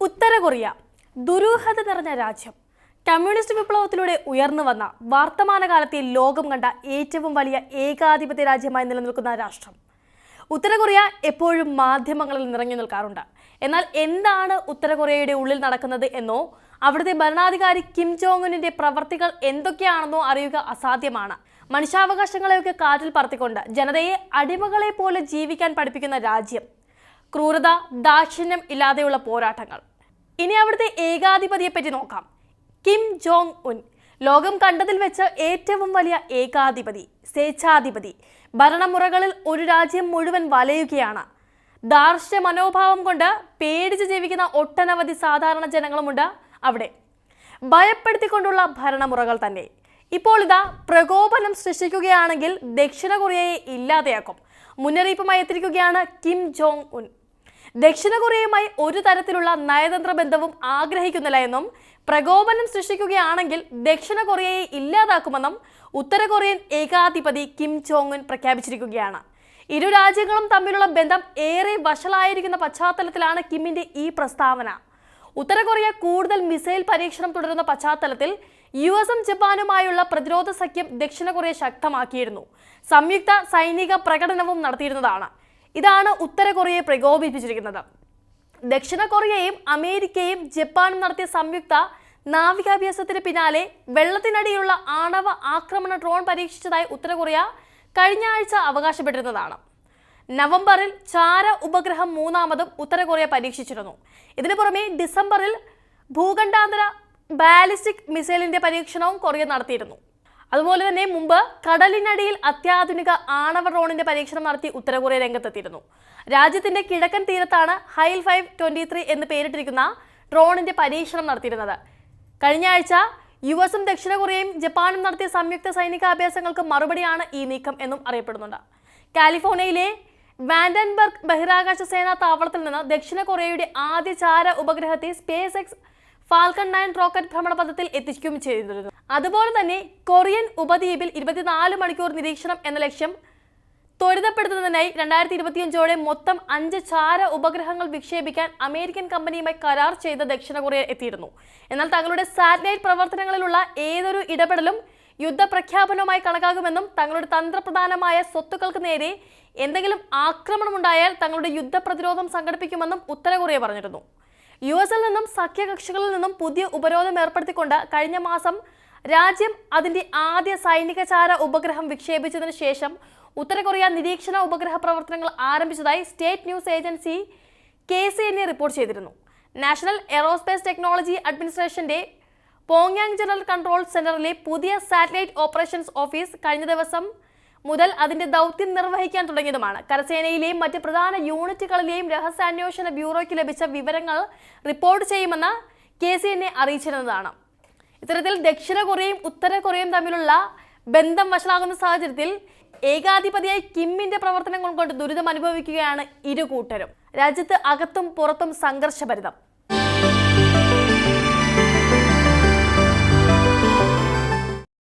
ഉത്തര Korea ദുരൂഹത നിറഞ്ഞ രാജ്യം. കമ്മ്യൂണിസ്റ്റ് വിപ്ലവത്തിലൂടെ ഉയർന്നു വന്ന വർത്തമാനകാലത്തെ ലോകം കണ്ട ഏറ്റവും വലിയ ഏകാധിപത്യ രാജ്യമായി നിലനിൽക്കുന്ന രാഷ്ട്രം. ഉത്തര കൊറിയ എപ്പോഴും മാധ്യമങ്ങളിൽ നിറഞ്ഞു നിൽക്കാറുണ്ട്. എന്നാൽ എന്താണ് ഉത്തര കൊറിയയുടെ ഉള്ളിൽ നടക്കുന്നത് എന്നോ അവിടുത്തെ ഭരണാധികാരി കിം ജോങ്ങുനിന്റെ പ്രവർത്തികൾ എന്തൊക്കെയാണെന്നോ അറിയുക അസാധ്യമാണ്. മനുഷ്യാവകാശങ്ങളെയൊക്കെ കാറ്റിൽ പറത്തിക്കൊണ്ട് ജനതയെ അടിമകളെ പോലെ ജീവിക്കാൻ പഠിപ്പിക്കുന്ന രാജ്യം. ക്രൂരത ദാക്ഷിണ്യം ഇല്ലാതെയുള്ള പോരാട്ടങ്ങൾ. ഇനി അവിടുത്തെ ഏകാധിപതിയെ പറ്റി നോക്കാം. കിം ജോങ് ഉൻ ലോകം കണ്ടതിൽ വെച്ച് ഏറ്റവും വലിയ ഏകാധിപതി സ്വേച്ഛാധിപതി ഭരണമുറകളിൽ ഒരു രാജ്യം മുഴുവൻ വലയുകയാണ്. ദാർഷ്ട്യ മനോഭാവം കൊണ്ട് പേടിച്ച് ജീവിക്കുന്ന ഒട്ടനവധി സാധാരണ ജനങ്ങളുമുണ്ട് അവിടെ. ഭയപ്പെടുത്തിക്കൊണ്ടുള്ള ഭരണമുറകൾ തന്നെ. ഇപ്പോൾ ഇതാ പ്രകോപനം സൃഷ്ടിക്കുകയാണെങ്കിൽ ദക്ഷിണ കൊറിയയെ ഇല്ലാതെയാക്കും. മുന്നറിയിപ്പുമായി എത്തിയിരിക്കുകയാണ് കിം ജോങ് ഉൻ. ദക്ഷിണ കൊറിയയുമായി ഒരു തരത്തിലുള്ള നയതന്ത്ര ബന്ധവും ആഗ്രഹിക്കുന്നില്ല എന്നും പ്രകോപനം സൃഷ്ടിക്കുകയാണെങ്കിൽ ദക്ഷിണ കൊറിയയെ ഇല്ലാതാക്കുമെന്നും ഉത്തര കൊറിയൻ ഏകാധിപതി കിം ജോങ് ഉൻ പ്രഖ്യാപിച്ചിരിക്കുകയാണ്. ഇരു രാജ്യങ്ങളും തമ്മിലുള്ള ബന്ധം ഏറെ വഷളായിരിക്കുന്ന പശ്ചാത്തലത്തിലാണ് കിമ്മിന്റെ ഈ പ്രസ്താവന. ഉത്തര കൊറിയ കൂടുതൽ മിസൈൽ പരീക്ഷണം തുടരുന്ന പശ്ചാത്തലത്തിൽ യു എസും ജപ്പാനുമായുള്ള പ്രതിരോധ സഖ്യം ദക്ഷിണ കൊറിയ ശക്തമാക്കിയിരുന്നു. സംയുക്ത സൈനിക പ്രകടനവും നടത്തിയിരുന്നതാണ്. ഇതാണ് ഉത്തര കൊറിയയെ പ്രകോപിപ്പിച്ചിരിക്കുന്നത്. ദക്ഷിണ കൊറിയയും അമേരിക്കയും ജപ്പാനും നടത്തിയ സംയുക്ത നാവികാഭ്യാസത്തിന് പിന്നാലെ വെള്ളത്തിനടിയിലുള്ള ആണവ ആക്രമണ ഡ്രോൺ പരീക്ഷിച്ചതായി ഉത്തര കൊറിയ കഴിഞ്ഞ ആഴ്ച അവകാശപ്പെട്ടിരുന്നതാണ്. നവംബറിൽ ചാര ഉപഗ്രഹം മൂന്നാമതും ഉത്തര കൊറിയ പരീക്ഷിച്ചിരുന്നു. ഇതിനു പുറമെ ഡിസംബറിൽ ഭൂഖണ്ഡാന്തര ബാലിസ്റ്റിക് മിസൈലിന്റെ പരീക്ഷണവും കൊറിയ നടത്തിയിരുന്നു. അതുപോലെ തന്നെ മുമ്പ് കടലിനടിയിൽ അത്യാധുനിക ആണവ ഡ്രോണിന്റെ പരീക്ഷണം നടത്തി ഉത്തര കൊറിയ രംഗത്തെത്തിയിരുന്നു. രാജ്യത്തിന്റെ കിഴക്കൻ തീരത്താണ് ഹൈൽ ഫൈവ് ട്വന്റി ത്രീ എന്ന് പേരിട്ടിരിക്കുന്ന ഡ്രോണിന്റെ പരീക്ഷണം നടത്തിയിരുന്നത്. കഴിഞ്ഞ ആഴ്ച യു എസും ദക്ഷിണ കൊറിയയും ജപ്പാനും നടത്തിയ സംയുക്ത സൈനികാഭ്യാസങ്ങൾക്ക് മറുപടിയാണ് ഈ നീക്കം എന്നും അറിയപ്പെടുന്നുണ്ട്. കാലിഫോർണിയയിലെ വാൻഡൻബർഗ് ബഹിരാകാശ സേനാ താവളത്തിൽ നിന്ന് ദക്ഷിണ കൊറിയയുടെ ആദ്യ ചാര ഉപഗ്രഹത്തെ space X Falcon nine rocket ഭ്രമണപഥത്തിൽ എത്തിക്കുകയും ചെയ്തിരുന്നു. അതുപോലെ തന്നെ കൊറിയൻ ഉപദ്വീപിൽ ഇരുപത്തിനാല് മണിക്കൂർ നിരീക്ഷണം എന്ന ലക്ഷ്യം ത്വരിതപ്പെടുത്തുന്നതിനായി രണ്ടായിരത്തി ഇരുപത്തിയഞ്ചോടെ മൊത്തം അഞ്ച് ചാര ഉപഗ്രഹങ്ങൾ വിക്ഷേപിക്കാൻ അമേരിക്കൻ കമ്പനിയുമായി കരാർ ചെയ്ത ദക്ഷിണ കൊറിയ എത്തിയിരുന്നു. എന്നാൽ തങ്ങളുടെ സാറ്റലൈറ്റ് പ്രവർത്തനങ്ങളിലുള്ള ഏതൊരു ഇടപെടലും യുദ്ധപ്രഖ്യാപനവുമായി കണക്കാക്കുമെന്നും തങ്ങളുടെ തന്ത്രപ്രധാനമായ സ്വത്തുക്കൾക്ക് നേരെ എന്തെങ്കിലും ആക്രമണമുണ്ടായാൽ തങ്ങളുടെ യുദ്ധപ്രതിരോധം സംഘടിപ്പിക്കുമെന്നും ഉത്തര കൊറിയ പറഞ്ഞിരുന്നു. യു എസിൽ നിന്നും സഖ്യകക്ഷികളിൽ നിന്നും പുതിയ ഉപരോധം ഏർപ്പെടുത്തിക്കൊണ്ട് കഴിഞ്ഞ മാസം രാജ്യം അതിന്റെ ആദ്യ സൈനിക ചാര ഉപഗ്രഹം വിക്ഷേപിച്ചതിന് ശേഷം ഉത്തര കൊറിയ നിരീക്ഷണ ഉപഗ്രഹ പ്രവർത്തനങ്ങൾ ആരംഭിച്ചതായി state news agency K C report ചെയ്തിരുന്നു. നാഷണൽ എറോസ്പേസ് ടെക്നോളജി അഡ്മിനിസ്ട്രേഷന്റെ പോങ്യാങ് ജനറൽ കൺട്രോൾ സെന്ററിലെ പുതിയ സാറ്റലൈറ്റ് ഓപ്പറേഷൻസ് ഓഫീസ് കഴിഞ്ഞ ദിവസം മുതൽ അതിന്റെ ദൗത്യം നിർവഹിക്കാൻ തുടങ്ങിയതുമാണ്. കരസേനയിലെയും മറ്റ് പ്രധാന യൂണിറ്റുകളിലെയും രഹസ്യാന്വേഷണ ബ്യൂറോയ്ക്ക് ലഭിച്ച വിവരങ്ങൾ റിപ്പോർട്ട് ചെയ്യുമെന്ന് കെ സി എന്നെ അറിയിച്ചിരുന്നതാണ്. ഇത്തരത്തിൽ ദക്ഷിണ കൊറിയയും ഉത്തര കൊറിയയും തമ്മിലുള്ള ബന്ധം വഷളാകുന്ന സാഹചര്യത്തിൽ ഏകാധിപതിയായി കിമ്മിന്റെ പ്രവർത്തനങ്ങൾ കൊണ്ട് ദുരിതം അനുഭവിക്കുകയാണ് ഇരു കൂട്ടരും. രാജ്യത്ത് അകത്തും പുറത്തും സംഘർഷഭരിതം.